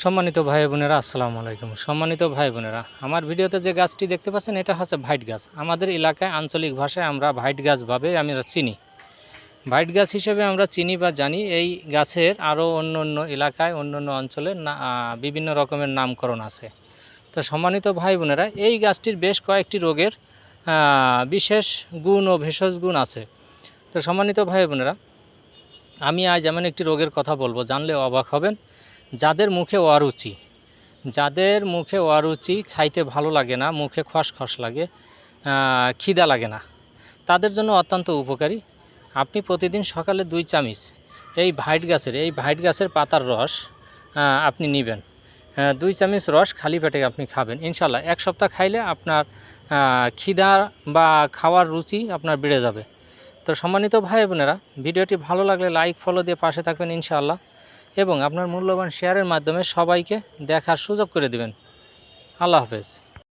সম্মানিত ভাই বোনেরা, আসসালামু আলাইকুম। সম্মানিত ভাই বোনেরা, আমার ভিডিওতে যে গাছটি দেখতে পাচ্ছেন, এটা হচ্ছে ভাইট গাছ। আমাদের এলাকায় আঞ্চলিক ভাষায় আমরা ভাইট গাছ ভাবে আমরা চিনি। ভাইট গাছ হিসেবে আমরা চিনি বা জানি, এই গাছের আরও অন্য অন্য এলাকায়, অন্য অন্য অঞ্চলে বিভিন্ন রকমের নামকরণ আছে। তো সম্মানিত ভাই বোনেরা, এই গাছটির বেশ কয়েকটি রোগের বিশেষ গুণ ও ভেষজ গুণ আছে। তো সম্মানিত ভাই বোনেরা, আমি আজ এমন একটি রোগের কথা বলব, জানলে অবাক হবেন। যাদের মুখে অরুচি যাদের মুখে অরুচি খাইতে ভালো লাগে না, মুখে খসখস লাগে খিদা লাগে না, তাদের জন্য অত্যন্ত উপকারী। আপনি প্রতিদিন সকালে দুই চামিচ এই ভাইট গাছের, এই ভাইট গাছের পাতার রস আপনি নেবেন। দুই চামচ রস খালি পেটে আপনি খাবেন। ইনশাল্লাহ এক সপ্তাহ খাইলে আপনার খিদা বা খাওয়ার রুচি আপনার বেড়ে যাবে। তো সম্মানিত ভাই বোনেরা ভিডিওটি ভালো লাগলে লাইক, ফলো দিয়ে পাশে থাকবেন ইনশাআল্লাহ। এবং আপনার মূল্যবান শেয়ারের মাধ্যমে সবাইকে দেখার সুযোগ করে দেবেন। আল্লাহ হাফেজ।